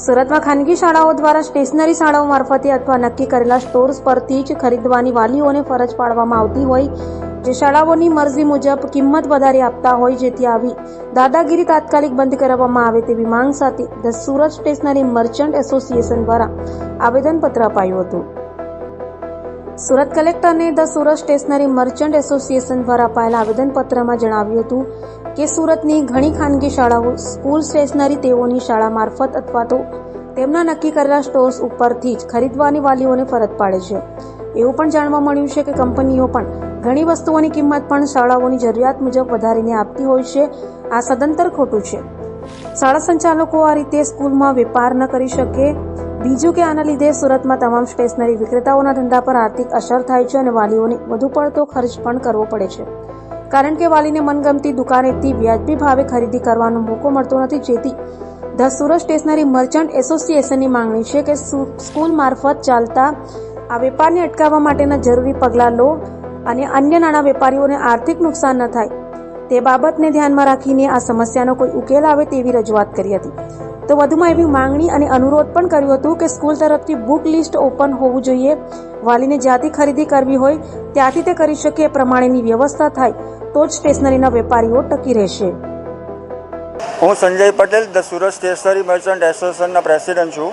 સુરતમાં ખાનગી શાળાઓ દ્વારા સ્ટેશનરી શાળાઓ મારફતે અથવા નક્કી કરેલા સ્ટોર્સ પરથી જ ખરીદવાની વાલીઓને ફરજ પાડવામાં આવતી હોય. જે શાળાઓની મરજી મુજબ કિંમત વધારે આપતા હોય જેથી આવી દાદાગીરી તાત્કાલિક બંધ કરાવવામાં આવે તેવી માંગ સાથે the Surat stationery merchant association દ્વારા આવેદનપત્ર અપાયું હતું. સુરત કલેક્ટરને the Surat stationery merchant association દ્વારા અપાયેલા આવેદનપત્રમાં જણાવ્યું હતું કે સુરતની ઘણી ખાનગી શાળાઓ, સ્કૂલ સ્ટેશનરી તેઓની શાળા મારફત અથવા તો તેમના નક્કી કરેલા સ્ટોર્સ ઉપરથી જ ખરીદવાની વાલીઓને ફરજ પાડે છે. એવું પણ જાણવા મળ્યું છે કે કંપનીઓ પણ ઘણી વસ્તુઓની કિંમત પણ શાળાઓની જરૂરિયાત મુજબ વધારીને આપતી હોય છે. આ સદંતર ખોટું છે. શાળા સંચાલકો આ રીતે સ્કૂલમાં વેપાર ન કરી શકે બીજું કે આના લીધે સુરતમાં તમામ સ્ટેશનરી વિક્રેતાઓના ધંધા પર આર્થિક અસર થાય છે અને વાલીઓને વધુ પડતો ખર્ચ પણ કરવો પડે છે. કારણ કે વાલીને મનગમતી દુકાનેથી વ્યાજબી ભાવે ખરીદી કરવાનો મોકો મળતો નથી. જેથી ધ સુરત સ્ટેશનરી મર્ચન્ટ એસોસિએશનની માંગણી છે કે સ્કૂલ મારફત ચાલતા આ વેપારને અટકાવવા માટેના જરૂરી પગલાં લો અને અન્ય નાના વેપારીઓને આર્થિક નુકસાન ન થાય. તે બાબતને ધ્યાનમાં રાખીને આ સમસ્યાનો કોઈ ઉકેલ આવે તેવી રજૂઆત કરી હતી. તો વધુમાં એવી માંગણી અને અનુરોધ પણ કર્યું હતું કે સ્કૂલ તરફથી બુક લિસ્ટ ઓપન હોવું જોઈએ. વાલીને જ્યાંથી ખરીદી કરવી હોય ત્યાંથી તે કરી શકે એ પ્રમાણેની વ્યવસ્થા થાય તો જ સ્ટેશનરીના વેપારીઓ ટકી રહેશે. હું Sanjay Patel the Surat stationery merchant એસોસિએશનના પ્રેસિડન્ટ છું.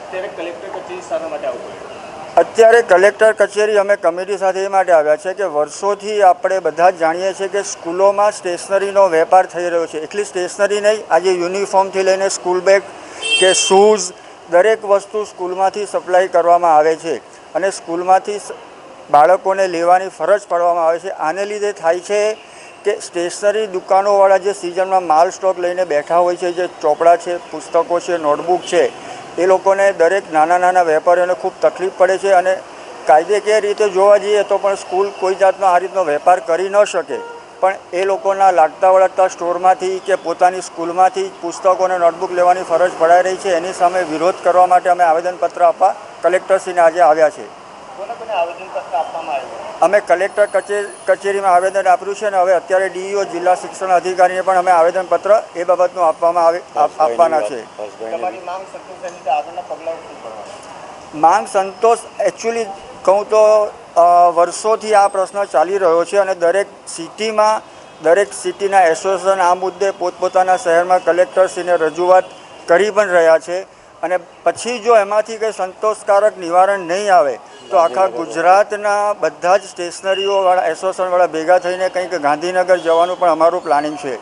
અત્યારે કલેક્ટર કચેરી શાના માટે આવું પડ્યું અત્યારે કલેક્ટર કચેરી અમે કમિટી સાથે એ માટે આવ્યા છે કે વર્ષોથી આપણે બધા જ જાણીએ છીએ કે સ્કૂલોમાં સ્ટેશનરીનો વેપાર થઈ રહ્યો છે. એટલી સ્ટેશનરી નહીં, આજે યુનિફોર્મથી લઈને સ્કૂલ બેગ કે શૂઝ, દરેક વસ્તુ સ્કૂલમાંથી સપ્લાય કરવામાં આવે છે. અને સ્કૂલમાંથી બાળકોને લેવાની ફરજ પાડવામાં આવે છે. આને લીધે થાય છે કે સ્ટેશનરી દુકાનોવાળા જે સિઝનમાં માલ સ્ટોક લઈને બેઠા હોય છે, જે ચોપડા છે, પુસ્તકો છે, નોટબુક છે એ લોકોને દરેક નાના નાના વેપારીઓને ખૂબ તકલીફ પડે છે અને કાયદેકીય રીતે જોવા જઈએ તો પણ સ્કૂલ કોઈ જાતનો આ રીતનો વેપાર કરી ન શકે. પણ એ લોકોના લાગતા વળગતા સ્ટોરમાંથી કે પોતાની સ્કૂલમાંથી પુસ્તકો અને નોટબુક લેવાની ફરજ પડાઈ રહી છે. એની સામે વિરોધ કરવા માટે અમે આવેદનપત્ર આપવા કલેક્ટરશ્રીને આજે આવ્યા છે. અમે કલેક્ટર કચે- કચેરીમાં આવેદન આપ્યું છે અને હવે અત્યારે ડીઈઓ જિલ્લા શિક્ષણ અધિકારીને પણ અમે આવેદનપત્ર એ બાબતનું આપવામાં આવે આપવાના છે. માંગ સંતોષ એકચ્યુઅલી કહું તો વર્ષોથી આ પ્રશ્ન ચાલી રહ્યો છે અને દરેક સિટીમાં દરેક સિટીના એસોસિએશન આ મુદ્દે પોતપોતાના શહેરમાં કલેક્ટરશ્રીને રજૂઆત કરી પણ રહ્યા છે. અને પછી જો એમાંથી કંઈ સંતોષકારક નિવારણ નહીં આવે તો આખા ગુજરાતના બધા જ સ્ટેશનરીઓવાળા એસોસિએશનવાળા ભેગા થઈને કંઈક ગાંધીનગર જવાનું પણ અમારું પ્લાનિંગ છે.